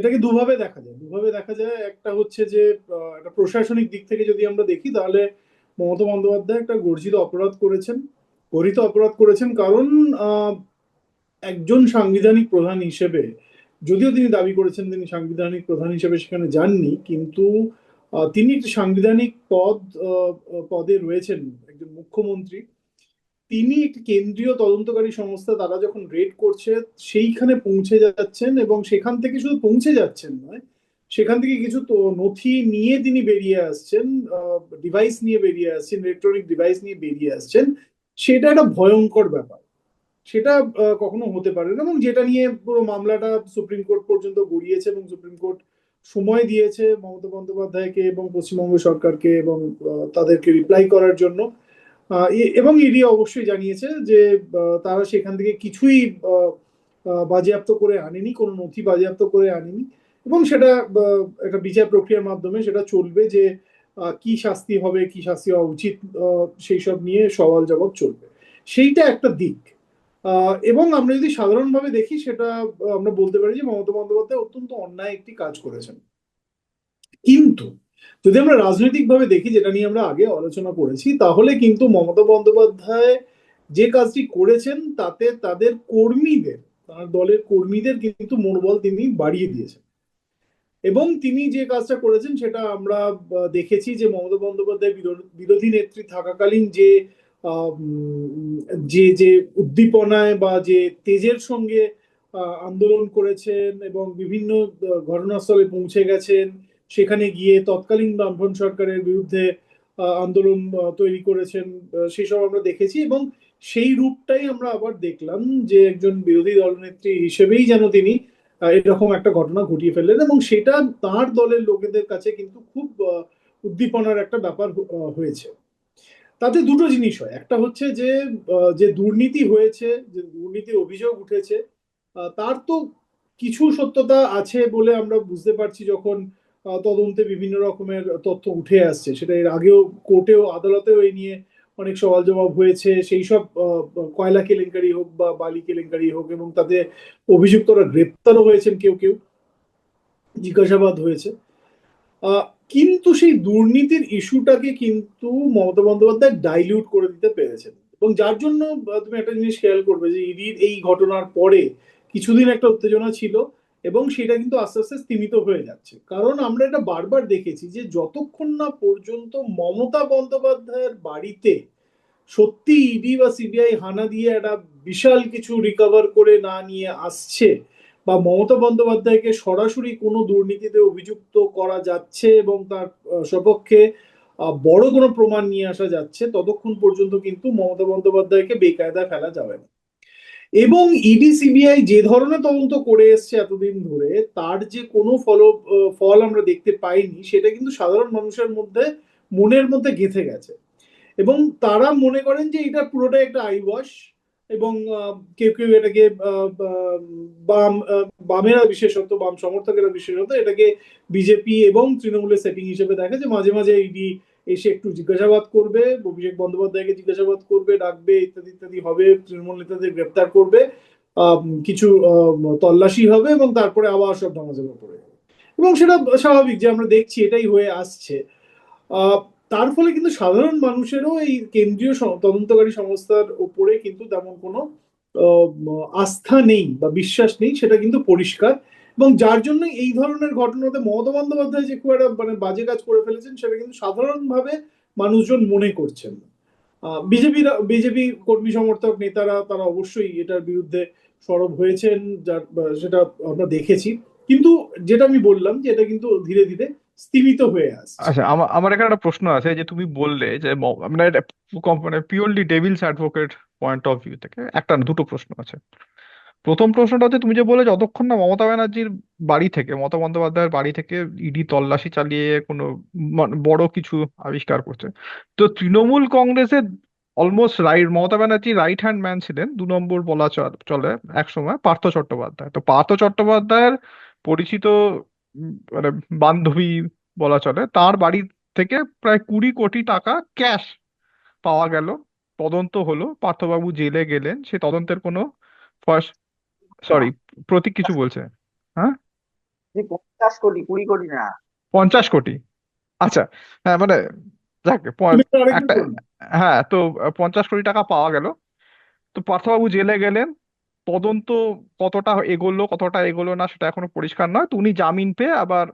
এটাকে দুভাবে দেখা যায়। দুভাবে দেখা যায়, একটা হচ্ছে যে একটা প্রশাসনিক দিক থেকে যদি আমরা দেখি, তাহলে মমতা বন্দ্যোপাধ্যায় একটা গর্জিত অপরাধ করেছেন গরিত অপরাধ করেছেন কারণ একজন সাংবিধানিক প্রধান হিসেবে, যদিও তিনি দাবি করেছেন তিনি সাংবিধানিক প্রধান হিসেবে সেখানে যাননি, কিন্তু তিনি একটি সাংবিধানিক পদ পদে রয়েছেন, একজন মুখ্যমন্ত্রী। তিনি একটি কেন্দ্রীয় তদন্তকারী সংস্থা, তারা যখন রেড করছে, সেইখানে পৌঁছে যাচ্ছেন এবং সেখান থেকে শুধু পৌঁছে যাচ্ছেন নয়, সেখান থেকে কিছু নথি নিয়ে তিনি বেরিয়ে আসছেন ডিভাইস নিয়ে বেরিয়ে আসছেন ইলেকট্রনিক ডিভাইস নিয়ে বেরিয়ে আসছেন, সেটা একটা ভয়ঙ্কর ব্যাপার। সেটা কখনো হতে পারে না এবং যেটা নিয়ে পুরো মামলাটা সুপ্রিম কোর্ট পর্যন্ত গড়িয়েছে এবং সুপ্রিম কোর্ট সময় দিয়েছে মমতা বন্দ্যোপাধ্যায়কে এবং পশ্চিমবঙ্গ সরকারকে এবং তাদেরকে রিপ্লাই করার জন্য। এবং ইডি অবশ্যই জানিয়েছে যে তারা সেখান থেকে কিছুই বাজেয়াপ্ত করে আনেনি, কোনো নথি বাজেয়াপ্ত করে আনেনি। এবং সেটা একটা বিচার প্রক্রিয়ার মাধ্যমে সেটা চলবে যে কি শাস্তি হবে, কি শাস্তি হওয়া উচিত সেই সব নিয়ে সওয়াল জবাব চলবে। সেইটা একটা দিক। এবং আমরা যদি সাধারণভাবে দেখি সেটা, আমরা বলতে পারি যে মমতা বন্দ্যোপাধ্যায় অত্যন্ত অন্যায় একটি কাজ করেছেন। কিন্তু যদি আমরা রাজনৈতিকভাবে দেখি, যেটা নিয়ে আমরা আগে আলোচনা করেছি, তাহলে কিন্তু মমতা বন্দ্যোপাধ্যায় যে কাজটি করেছেন, তাতে তাদের কর্মীদের, তার দলের কর্মীদের কিন্তু মনোবল তিনি বাড়িয়ে দিয়েছেন। এবং তিনি যে কাজটা করেছেন, সেটা আমরা দেখেছি যে মমতা বন্দ্যোপাধ্যায় বিরোধী নেত্রী থাকাকালীন যে যে যে উদ্দীপনায় বা যে তেজের সঙ্গে আন্দোলন করেছেন এবং বিভিন্ন ঘটনাস্থলে পৌঁছে গেছেন সেখানে গিয়ে তৎকালীন বামফ্রন্ট সরকারের বিরুদ্ধে আন্দোলন তৈরি করেছেন সেসব আমরা দেখেছি এবং সেই রূপটাই আমরা আবার দেখলাম যে একজন বিরোধী দলনেত্রী হিসেবেই যেন তিনি এরকম একটা ঘটনা ঘটিয়ে ফেললেন এবং সেটা তার দলের লোকেদের কাছে কিন্তু খুব উদ্দীপনার একটা ব্যাপার হয়েছে। তাতে দুটো জিনিস হয়। একটা হচ্ছে যে যে দুর্নীতি হয়েছে যে দুর্নীতির অভিযোগ উঠেছে তার তো কিছু সত্যতা আছে বলে আমরা বুঝতে পারছি যখন আহ, তদন্তে বিভিন্ন রকমের তথ্য উঠে আসছে। সেটা এর আগেও কোর্টেও আদালতেও এই নিয়ে অনেক সওয়াল জবাব হয়েছে। সেই সব কয়লা কেলেঙ্কারি হোক বা বালি কেলেঙ্কারি হোক এবং তাতে অভিযুক্তরা গ্রেপ্তারও হয়েছেন কেউ কেউ, জিজ্ঞাসাবাদ হয়েছে। কিন্তু সেই দুর্নীতির ইস্যুটাকে কিন্তু মমতা বন্দ্যোপাধ্যায় ডাইলিউট করে দিতে পেরেছেন। এবং যার জন্য তুমি একটা জিনিস খেয়াল করবে যে ইডির এই ঘটনার পরে কিছুদিন একটা উত্তেজনা ছিল। এবং সেটা কিন্তু আস্তে আস্তে স্তীমিত হয়ে যাচ্ছে। কারণ আমরা এটা বারবার দেখেছি যে যতক্ষণ না পর্যন্ত মমতা বন্দ্যোপাধ্যায়ের বাড়িতে সত্যি ইডি বা সিবিআই হানা দিয়ে একটা বিশাল কিছু রিকভার করে না নিয়ে আসছে বা মমতা বন্দ্যোপাধ্যায়কে সরাসরি কোনো দুর্নীতিতে অভিযুক্ত করা যাচ্ছে এবং তার সপক্ষে বড় কোনো প্রমাণ নিয়ে আসা যাচ্ছে, ততক্ষণ পর্যন্ত কিন্তু মমতা বন্দ্যোপাধ্যায়কে বেকায়দা ফেলা যাবে না। এবং ইডি সিবিআই যে ধরনের তদন্ত করে এসছে এতদিন ধরে, তার যে কোনো ফল ফল আমরা দেখতে পাইনি, সেটা কিন্তু সাধারণ মানুষের মধ্যে মনের মধ্যে গেঁথে গেছে। এবং তারা মনে করেন যে এটা পুরোটাই একটা আই ওয়াশ এবং কেউ কেউ এটাকে বাম বামেরা বিশেষত বাম সমর্থকেরা বিশেষত এটাকে বিজেপি এবং তৃণমূলের সেটিং হিসেবে দেখে যে মাঝে মাঝে ইডি এসে একটু জিজ্ঞাসাবাদ করবে, অভিষেক বন্দ্যোপাধ্যায়কে জিজ্ঞাসাবাদ করবে, ডাকবে, ইত্যাদি ইত্যাদি হবে, তৃণমূল নেতাদের গ্রেপ্তার করবে কিছু তল্লাশি হবে এবং তারপরে আবার সব ধামাচাপা পড়ে এবং সেটা স্বাভাবিক যে আমরা দেখছি, এটাই হয়ে আসছে। তার ফলে কিন্তু সাধারণ মানুষেরও এই কেন্দ্রীয় তদন্তকারী সংস্থার উপরে কিন্তু তেমন কোনো আস্থা নেই বা বিশ্বাস নেই, সেটা কিন্তু পরিষ্কার। এবং যার জন্য এই ধরনের ঘটনাতে মমতা বন্দ্যোপাধ্যায় যে খুব একটা মানে বাজে কাজ করে ফেলেছেন, সেটা কিন্তু সাধারণভাবে মানুষজন মনে করছেন বিজেপি বিজেপি কর্মী সমর্থক নেতারা তারা অবশ্যই এটার বিরুদ্ধে সরব হয়েছেন, যার সেটা আমরা দেখেছি। কিন্তু যেটা আমি বললাম যে এটা কিন্তু ধীরে ধীরে স্তীমিত হয়ে আসছে। আচ্ছা আমার এখানে একটা প্রশ্ন আছে যে তুমি বললে যে মানে purely devil's advocate point of view থেকে একটা, দুটো প্রশ্ন আছে। প্রথম প্রশ্নটা হচ্ছে, তুমি যে বলে যতক্ষণ না মমতা ব্যানার্জির বাড়ি থেকে, মমতা বন্দ্যোপাধ্যায়ের বাড়ি থেকে ইডি তল্লাশি চালিয়ে কোনো মান- বড় কিছু আবিষ্কার করছে। তো তৃণমূল কংগ্রেসের almost right Mamata Banerjee right hand man ছিলেন, দু নম্বর বলা চল- একসময়, পার্থ চট্টোপাধ্যায়। তো পার্থ চট্টোপাধ্যায়ের পরিচিত মানে বান্ধবী বলা চলে, তার বাড়ি থেকে প্রায় কুড়ি কোটি টাকা ক্যাশ পাওয়া গেল, তদন্ত হলো, পার্থবাবু জেলে গেলেন, সে তদন্তের কোনো সরি প্রতীক কিছু বলছে। হ্যাঁ? পঞ্চাশ কোটি কুড়ি কোটি না। পঞ্চাশ কোটি। আচ্ছা হ্যাঁ মানে যাক একটা হ্যাঁ তো পঞ্চাশ কোটি টাকা পাওয়া গেল। তো পার্থবাবু জেলে গেলেন। তদন্ত কতটা এগোলো কতটা এগোলো না সেটা এখনও পরিষ্কার নয়। তো উনি জামিন পেয়ে আবার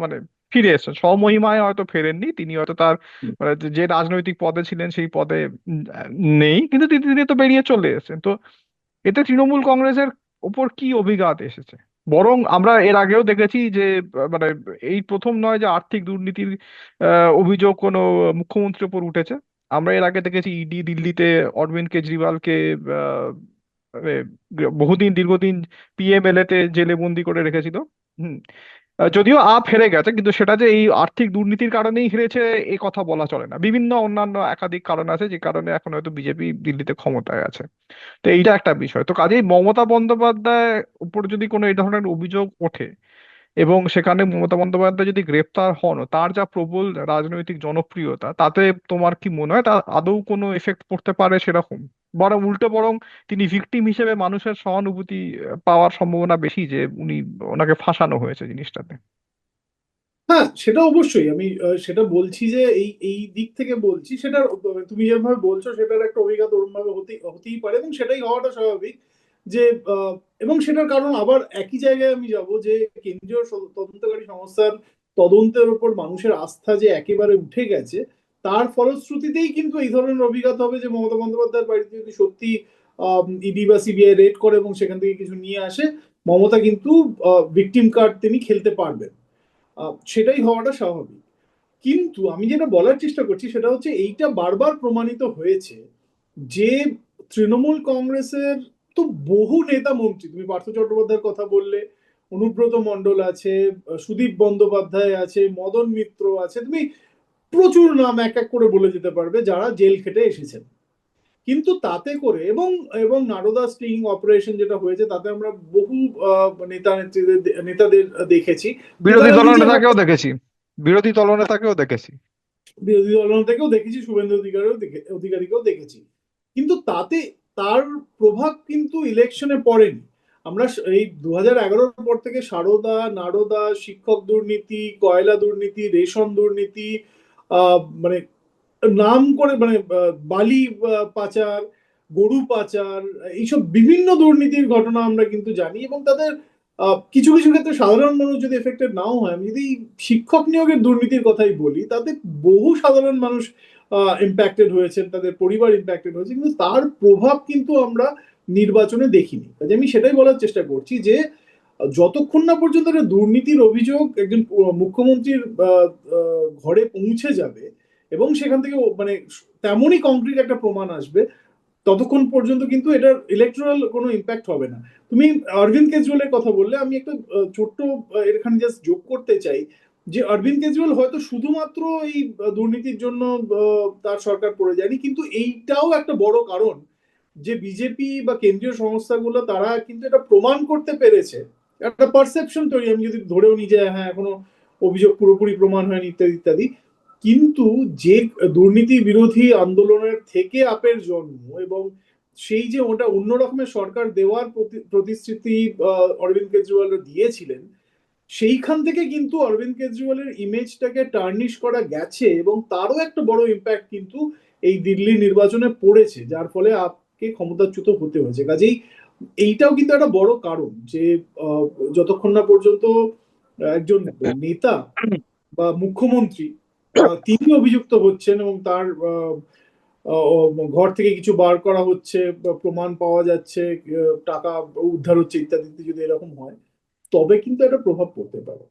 মানে ফিরে এসেছেন। স্বমহিমায় হয়তো ফেরেননি। তিনি হয়তো তার মানে যে রাজনৈতিক পদে ছিলেন সেই পদে নেই। কিন্তু তিনি তো বেরিয়ে চলে এসেছেন। তো এতে তৃণমূল কংগ্রেসের উপর কি অভিঘাত এসেছে? বরং আমরা এর আগেও দেখেছি যে মানে এই প্রথম নয় যে আর্থিক দুর্নীতির অভিযোগ কোনো মুখ্যমন্ত্রীর উপর উঠেছে। আমরা এর আগে দেখেছি ইডি দিল্লিতে অরবিন্দ কেজরিওয়ালকে বহুদিন, দীর্ঘদিন পিএমএলএ তে জেলে বন্দি করে রেখেছিল। হুম। যদিও আপ হেরে গেছে, কিন্তু সেটা যে এই আর্থিক দুর্নীতির কারণেই হেরেছে, এ কথা বলা চলে না। বিভিন্ন অন্যান্য একাধিক কারণ আছে, যে কারণে এখন হয়তো বিজেপি দিল্লিতে ক্ষমতায় আছে। তো এইটা একটা বিষয়। তো কাজেই মমতা বন্দ্যোপাধ্যায় উপর যদি কোনো এই ধরনের অভিযোগ ওঠে, এবং সেখানে মমতা বন্দ্যোপাধ্যায় যদি গ্রেপ্তার হন, তার যা প্রবল রাজনৈতিক জনপ্রিয়তা, তাতে তোমার কি মনে হয়? তার আদৌ কোনো এফেক্ট পড়তে পারে সেরকম? বরং উল্টো বরং তিনি ভিকটিম হিসেবে মানুষের সহানুভূতি পাওয়ার সম্ভাবনা বেশি যে উনি ওনাকে ফাঁসানো হয়েছে জিনিসটাতে। হ্যাঁ সেটা অবশ্যই। আমি সেটা বলছি যে এই এই দিক থেকে বলছি সেটা তুমি যেভাবে বলছো সেটার একটা অভিজ্ঞতা ওরমভাবে হতে, হতেই পারে এবং সেটাই হওয়াটা স্বাভাবিক যে এবং সেটার কারণ আবার একই জায়গায় আমি যাব যে কেন্দ্রীয় তদন্তকারী সংস্থার তদন্তের উপর মানুষের আস্থা যে একেবারে উঠে গেছে তার ফলশ্রুতিতেই কিন্তু এই ধরনের অভিজ্ঞতা হবে যে মমতা বন্দ্যোপাধ্যায়ের বাড়িতে যদি সত্যি ইডি বা সিবিআই রেড করে এবং সেখান থেকে কিছু নিয়ে আসে, মমতা কিন্তু ভিকটিম কার্ড তিনি খেলতে পারবেন। সেটাই হওয়াটা স্বাভাবিক। কিন্তু আমি যেটা বলার চেষ্টা করছি সেটা হচ্ছে এইটা বারবার প্রমাণিত হয়েছে যে তৃণমূল কংগ্রেসের তো বহু নেতা মন্ত্রী, তুমি পার্থ চট্টোপাধ্যায়ের কথা বললে, অনুব্রত মণ্ডল আছে, সুদীপ বন্দ্যোপাধ্যায় আছে, মদন মিত্র আছে, তুমি প্রচুর নাম এক এক করে বলে যেতে পারবে যারা জেল খেটে এসেছেন। কিন্তু তাতে করে এবং এবং নারদা স্টিং অপারেশন যেটা হয়েছে তাতে আমরা বহু নেতা নেত্রীদের নেতাদের দেখেছি। বিরোধী নেতারা নিজেরা- দলনেতাকেও দেখেছি। বিরোধী দলনেতাকেও দেখেছি। বিরোধী দল থেকেও দেখেছি শুভেন্দু অধিকারীও অধিকারীকেও দেখেছি। কিন্তু তাতে তার প্রভাব কিন্তু ইলেকশনে পড়েনি। আমরা এই দু হাজার এগারোর পর থেকে সারদা নারদা শিক্ষক দুর্নীতি কয়লা দুর্নীতি রেশন দুর্নীতি আহ, মানে নাম করে মানে বালি পাচার, গরু পাচার, এইসব বিভিন্ন দুর্নীতির ঘটনা আমরা কিন্তু জানি এবং তাদের কিছু কিছু ক্ষেত্রে সাধারণ মানুষ যদি এফেক্টেড নাও হয়, আমি যদি শিক্ষক নিয়োগের দুর্নীতির কথাই বলি তাতে বহু সাধারণ মানুষ ইম্প্যাক্টেড হয়েছেন, তাদের পরিবার ইম্প্যাক্টেড হয়েছে, কিন্তু তার প্রভাব কিন্তু আমরা নির্বাচনে দেখিনি। কাজে আমি সেটাই বলার চেষ্টা করছি যে যতক্ষণ না পর্যন্ত একটা দুর্নীতির অভিযোগ একজন মুখ্যমন্ত্রীর ঘরে পৌঁছে যাবে এবং সেখান থেকে মানে তেমনই কংক্রিট একটা প্রমাণ আসবে, ততক্ষণ পর্যন্ত কিন্তু এটার ইলেকট্রাল কোনো ইম্প্যাক্ট হবে না। তুমি অরবিন্দ কেজরিওয়ালের কথা বললে, আমি একটা ছোট্ট এখানে জাস্ট যোগ করতে চাই যে অরবিন্দ কেজরিওয়াল হয়তো শুধুমাত্র এই দুর্নীতির জন্য তার সরকার পড়ে যায়নি, কিন্তু এইটাও একটা বড় কারণ যে বিজেপি বা কেন্দ্রীয় সংস্থাগুলো তারা কিন্তু এটা প্রমাণ করতে পেরেছে একটা পারসেপশন তৈরি, আমি যদি ধরেও নিই যে হ্যাঁ এখনও অভিযোগ পুরোপুরি প্রমাণ হয়নি, ইত্যাদি ইত্যাদি। কিন্তু যে দুর্নীতি বিরোধী আন্দোলনের থেকে আপের জন্ম এবং সেই যে ওটা অন্য রকমের সরকার দেওয়ার প্রতিশ্রুতি অরবিন্দ কেজরিওয়াল দিয়েছিলেন, সেইখান থেকে কিন্তু অরবিন্দ কেজরিওয়ালের ইমেজটাকে টার্নিশ করা গেছে এবং তারও একটা বড় ইম্প্যাক্ট কিন্তু এই দিল্লি নির্বাচনে পড়েছে, যার ফলে আপকে ক্ষমতাচ্যুত হতে হয়েছে। কাজেই এইটাও কিন্তু একটা বড় কারণ যে যতক্ষণ না পর্যন্ত একজন নেতা বা মুখ্যমন্ত্রী তিনি অভিযুক্ত হচ্ছেন এবং তার ঘর থেকে কিছু বার করা হচ্ছে প্রমাণ পাওয়া যাচ্ছে টাকা উদ্ধার হচ্ছে ইত্যাদি যদি এরকম হয়, তবে কিন্তু একটা প্রভাব পড়তে পারে।